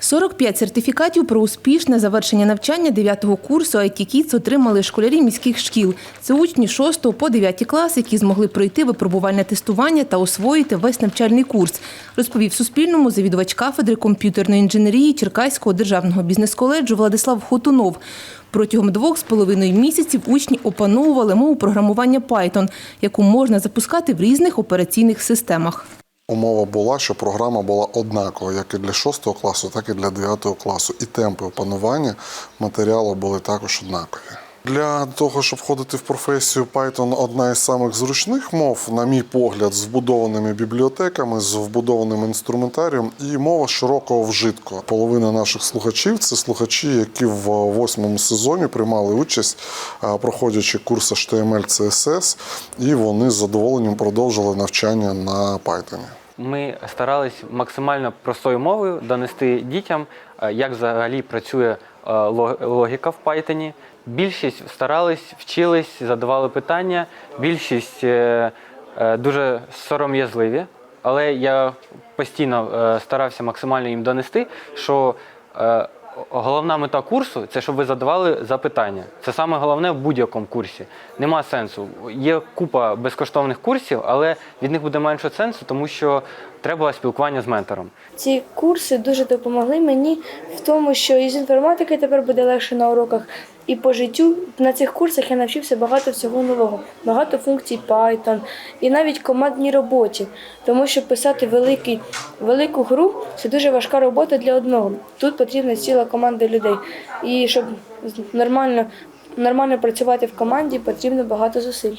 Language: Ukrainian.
45 сертифікатів про успішне завершення навчання 9 курсу IT Kids отримали школярі міських шкіл. Це учні 6 по 9 клас, які змогли пройти випробувальне тестування та освоїти весь навчальний курс, розповів Суспільному завідувач кафедри комп'ютерної інженерії Черкаського державного бізнес-коледжу Владислав Хотунов. Протягом двох з половиною місяців учні опановували мову програмування Python, яку можна запускати в різних операційних системах. Умова була, що програма була однакова як і для 6 класу, так і для 9 класу. І темпи опанування матеріалу були також однакові. Для того, щоб входити в професію, Python одна із самих зручних мов, на мій погляд, з вбудованими бібліотеками, з вбудованим інструментарієм і мова широкого вжитку. Половина наших слухачів це слухачі, які в восьмому сезоні приймали участь, проходячи курс HTML, CSS, і вони з задоволенням продовжили навчання на Python. Ми старались максимально простою мовою донести дітям, е, як взагалі працює е, логіка в Python. Більшість старались, вчились, задавали питання. Більшість е, дуже сором'язливі, але я постійно старався максимально їм донести, що головна мета курсу це щоб ви задавали запитання. Це саме головне в будь-якому курсі. Нема сенсу. Є купа безкоштовних курсів, але від них буде менше сенсу, тому що треба спілкування з ментором. Ці курси дуже допомогли мені в тому, що із інформатики тепер буде легше на уроках. І по життю на цих курсах я навчився багато всього нового, багато функцій Python і навіть командній роботі. Тому що писати великий, велику гру це дуже важка робота для одного. Тут потрібна ціла команда людей. І щоб нормально, нормально працювати в команді, потрібно багато зусиль.